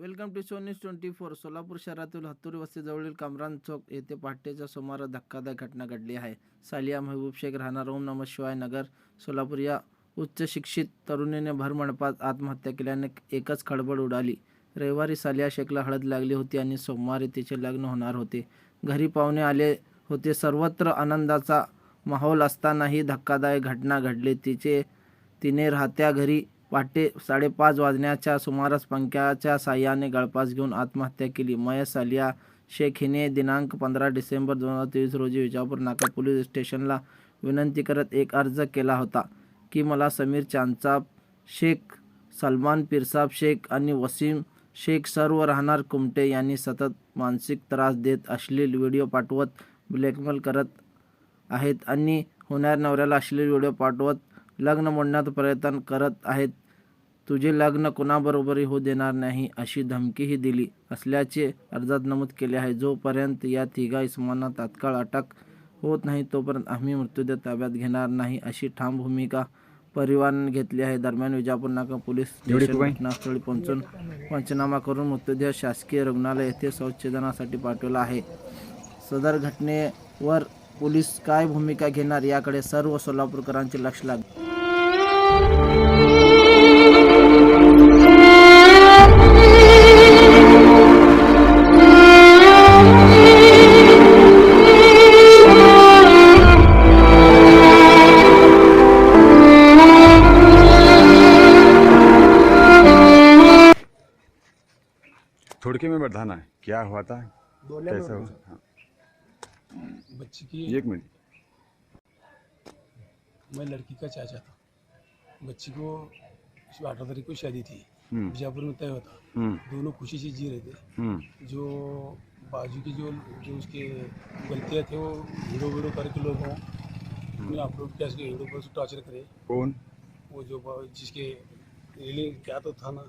Welcome to सोनीस twenty four. Solapur शहरातील हत्तुरी वस्तीजवळील कामरान चौक येथे पहाटेच्या सुमारास धक्कादायक घटना घडली आहे. सालिया महबूब शेख राहणार ओम नम शिवाय नगर सोलापूर या उच्च शिक्षित तरुणीने भरमंडपात आत्महत्या केल्याने एकच खळबळ उडाली. रविवारी सालिया शेखला हळद लागली होती आणि सोमवारी तिचे लग्न होणार होते. घरी पाहुणे आले होते. सर्वत्र आनंदाचा माहोल असतानाही धक्कादायक घटना घडली. तिचे तिने राहत्या घरी पहाटे साडेपाच वाजण्याच्या सुमारास पंख्याच्या साह्याने गळफास घेऊन आत्महत्या केली. मयत सालिया शेख हिने दिनांक पंधरा डिसेंबर दोन हजार तेवीस रोजी विजापूर नाका पोलीस स्टेशनला विनंती करत एक अर्ज केला होता की मला समीर चांदसाब शेख सलमान पिरसाब शेख आणि वसीम शेख सर्व राहणार कुमटे यांनी सतत मानसिक त्रास देत अश्लील व्हिडिओ पाठवत ब्लॅकमेल करत आहेत आणि होणाऱ्या नवऱ्याला अश्लील व्हिडिओ पाठवत लग्न मोडण्याचा प्रयत्न करत आहेत. तुझे लग्न कोणाबरोबरही होऊ देणार नाही अशी धमकीही दिली असल्याचे अर्जात नमूद केले आहे. जोपर्यंत या तिघा इसमांना तात्काळ अटक होत नाही तोपर्यंत आम्ही मृत्यूदेह ताब्यात घेणार नाही अशी ठाम भूमिका परिवाराने घेतली आहे. दरम्यान विजापूर नाका पोलीस घटनास्थळी पोहोचून पंचनामा करून मृतदेह शासकीय रुग्णालय येथे संशोधनासाठी पाठवला आहे. सदर घटनेवर पोलीस काय भूमिका घेणार याकडे सर्व सोलापूरकरांचे लक्ष लागले. थोड़के में बताना है क्या हुआ था? कैसा हुआ? हाँ, बच्ची की एक मिनट। मैं लड़की का चाचा था। बच्ची को अठारह तारीख को शादी थी। हम्म, बीजापुर में तय होता हम्म, दोनों खुशी से जी रहे थे। हम्म, जो बाजू की जो जो उसके गलतियाँ थे वो हीरो वीडियो करके लोगों ने अपलोड किया उसके हीरो पर टॉर्चर करे। कौन? वो जो जिसके रिले क्या तो था ना।